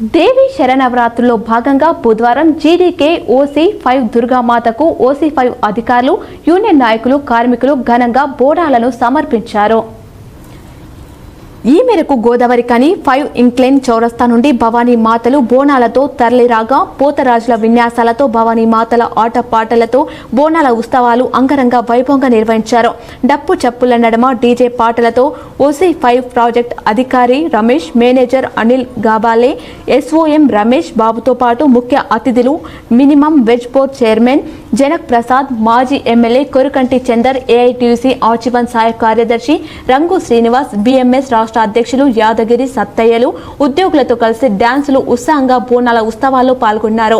దేవి శరణవరాత్రుల్లో భాగంగా బుధవారం జీడీకే ఓసీ ఫైవ్ దుర్గామాతకు ఓసీ ఫైవ్ అధికారులు యూనియన్ నాయకులు కార్మికులు ఘనంగా బోడాలను సమర్పించారు. ఈ మేరకు గోదావరి కని ఫైవ్ ఇంక్లైన్ చౌరస్తా నుండి భవానీ మాతలు బోనాలతో తరలిరాగా పోతరాజుల విన్యాసాలతో భవానీ మాతల ఆటపాటలతో బోనాల ఉత్సవాలు అంగరంగ వైభవంగా నిర్వహించారు. డప్పు చప్పుల నడమ డీజే పాటలతో ఓసీ ఫైవ్ ప్రాజెక్ట్ అధికారి రమేష్ మేనేజర్ అనిల్ గాబాలే ఎస్ఓఎం రమేష్ బాబుతో పాటు ముఖ్య అతిథులు minimum wage board chairman Janak Prasad మాజీ ఎమ్మెల్యే కొరుకంటి చందర్ ఏఐటీయూసీ ఆచివన్ సహాయ కార్యదర్శి రంగు శ్రీనివాస్ బిఎంఎస్ రాష్ట్ర అధ్యక్షులు యాదగిరి సత్తయ్యలు ఉద్యోగులతో కలిసి డ్యాన్సులు ఉత్సాహంగా బోనాల ఉత్సవాల్లో పాల్గొన్నారు.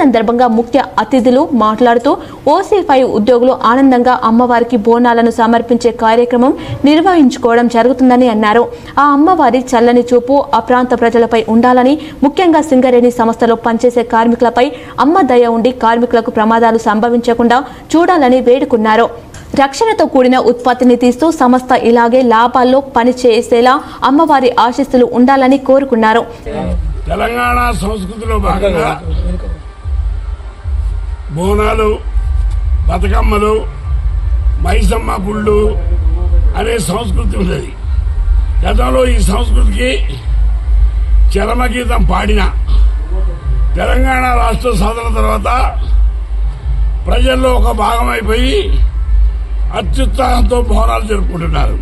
సందర్భంగా ముఖ్య అతిథులు మాట్లాడుతూ ఓసీ ఫైవ్ ఉద్యోగులు ఆనందంగా అమ్మవారికి బోనాలను సమర్పించే కార్యక్రమం నిర్వహించుకోవడం జరుగుతుందని అన్నారు. ఆ అమ్మవారి చల్లని చూపు ఆ ప్రాంత ప్రజలపై ఉండాలని ముఖ్యంగా సింగరేణి సంస్థలో పనిచేసే కార్మికులపై అమ్మ దయ ఉండి కార్మికులకు ప్రమాదాలు సంభవించకుండా చూడాలని వేడుకున్నారు. రక్షణతో కూడిన ఉత్పత్తిని తీస్తూ సంస్థ ఇలాగే లాభాల్లో పనిచేసేలా అమ్మవారి ఆశీస్సులు ఉండాలని కోరుకున్నారు. తెలంగాణ సంస్కృతిలో భాగంగా బోనాలు బతుకమ్మలు మైసమ్మ గుళ్ళు అనే సంస్కృతి ఉన్నది. గతంలో ఈ సంస్కృతికి చరమగీతం పాడిన తెలంగాణ రాష్ట్ర సాధన తర్వాత ప్రజల్లో ఒక భాగం అయిపోయి అత్యుత్సాహంతో బోనాలు జరుపుకుంటున్నారు.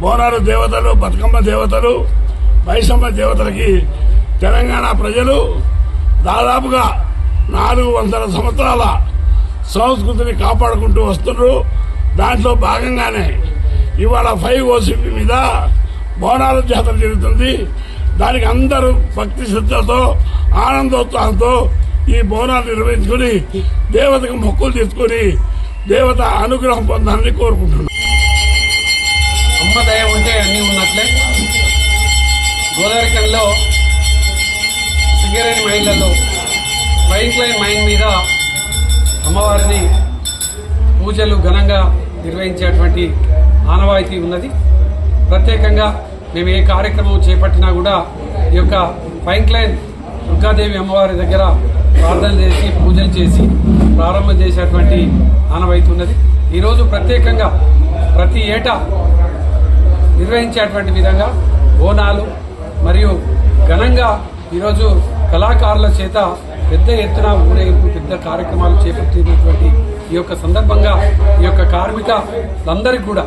బోనాలు దేవతలు బతుకమ్మ దేవతలు మైసమ్మ దేవతలకి తెలంగాణ ప్రజలు దాదాపుగా నాలుగు వందల సంవత్సరాల సంస్కృతిని కాపాడుకుంటూ వస్తున్నారు. దాంట్లో భాగంగానే ఇవాళ ఫైవ్ ఓసీపీ మీద బోనాల జాతర జరుగుతుంది. దానికి అందరూ భక్తి శ్రద్ధతో ఆనందోత్సాహంతో ఈ బోనాలు నిర్వహించుకుని దేవతకు మొక్కులు తీసుకుని దేవత అనుగ్రహం పొందాలని కోరుకుంటున్నాను అమ్మ దయ ఉంటే అన్నీ ఉన్నట్లే. గోదావరికంలో సింగరేణి మహిళల్లో పైన్ లైన్ మైన్ మీద అమ్మవారిని పూజలు ఘనంగా నిర్వహించేటువంటి ఆనవాయితీ ఉన్నది. ప్రత్యేకంగా మేము ఏ కార్యక్రమం చేపట్టినా కూడా ఈ యొక్క పైన్ క్లైన్ దుర్గాదేవి అమ్మవారి దగ్గర ప్రార్థన చేసి పూజలు చేసి ప్రారంభం చేసేటువంటి ఆనవాయితీ ఉన్నది. ఈరోజు ప్రత్యేకంగా ప్రతి ఏటా నిర్వహించేటువంటి విధంగా బోనాలు మరియు ఘనంగా ఈరోజు కళాకారుల చేత పెద్ద ఎత్తున ఊరేగింపు పెద్ద కార్యక్రమాలు చేపట్టినటువంటి ఈ యొక్క సందర్భంగా ఈ యొక్క కార్మికులందరికీ కూడా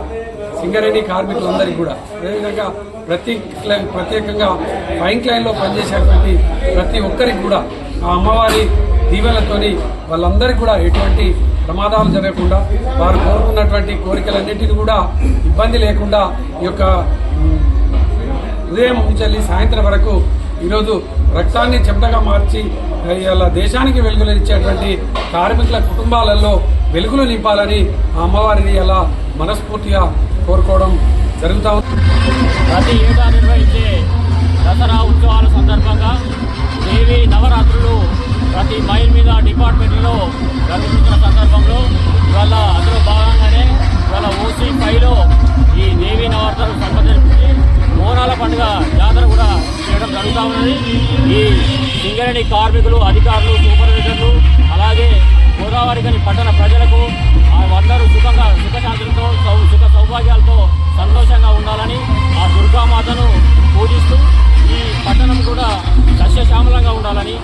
సింగరేణి కార్మికులందరికీ కూడా అదేవిధంగా ప్రతి క్లైన్ ప్రత్యేకంగా ఫైన్ క్లైన్లో పనిచేసేటువంటి ప్రతి ఒక్కరికి కూడా ఆ అమ్మవారి దీవెనతోని వాళ్ళందరికీ కూడా ఎటువంటి ప్రమాదాలు జరగకుండా వారు కోరుకున్నటువంటి కోరికలన్నింటినీ కూడా ఇబ్బంది లేకుండా ఈ యొక్క ఉదయం నుంచి సాయంత్రం వరకు ఈరోజు రక్తాన్ని చెమటగా మార్చి ఇలా దేశానికి వెలుగులు ఇచ్చేటువంటి కార్మికుల కుటుంబాలలో వెలుగులు నింపాలని ఆ అమ్మవారిని అలా మనస్ఫూర్తిగా కోరుకోవడం జరుగుతూ ఉంది. ప్రతి ఏటా నిర్వహించే దసరా ఉత్సవాల సందర్భంగా దేవి నవరాత్రులు ప్రతి మైల్ మీద డిపార్ట్మెంట్లో జరుగుతున్న సందర్భంలో ఇవాళ అందులో భాగంగానే ఇవాళ ఓసీ పైలో ఈ దేవి నవరాత్రులు సంబంధించి మోనాల పండుగ జాతర కూడా చేయడం జరుగుతూ ఉన్నది. ఈ సింగరేణి కార్మికులు అధికారులు సూపర్వైజర్లు అలాగే గోదావరి గని పట్టణ ప్రజలకు ఆ అందరూ సుఖంగా సుఖశాంతులతో సౌ- సుఖ సౌభాగ్యాలతో సంతోషంగా ఉండాలని ఆ దుర్గామాతను పూజిస్తూ ఈ పట్టణం కూడా సస్యశ్యామలంగా ఉండాలని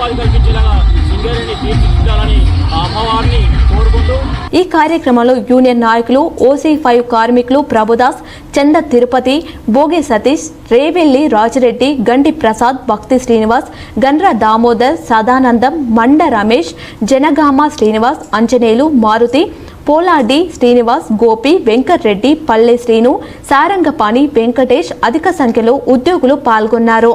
ఉపాధి కల్పించేలాగా సింగరేణి తీర్చిదిద్దాలని అమ్మవారిని కోరుకుంటూ ఈ కార్యక్రమంలో యూనియన్ నాయకులు ఓసీ ఫైవ్ కార్మికులు ప్రభుదాస్ చంద తిరుపతి భోగి సతీష్ రేవెల్లి రాజిరెడ్డి గండి ప్రసాద్ భక్తి శ్రీనివాస్ గండ్ర దామోదర్ సదానందం మండ రమేష్ జనగామ శ్రీనివాస్ అంజనేయులు మారుతి పోలాడి శ్రీనివాస్ గోపి వెంకట్రెడ్డి పల్లె శ్రీను సారంగపాణి వెంకటేష్ అధిక సంఖ్యలో ఉద్యోగులు పాల్గొన్నారు.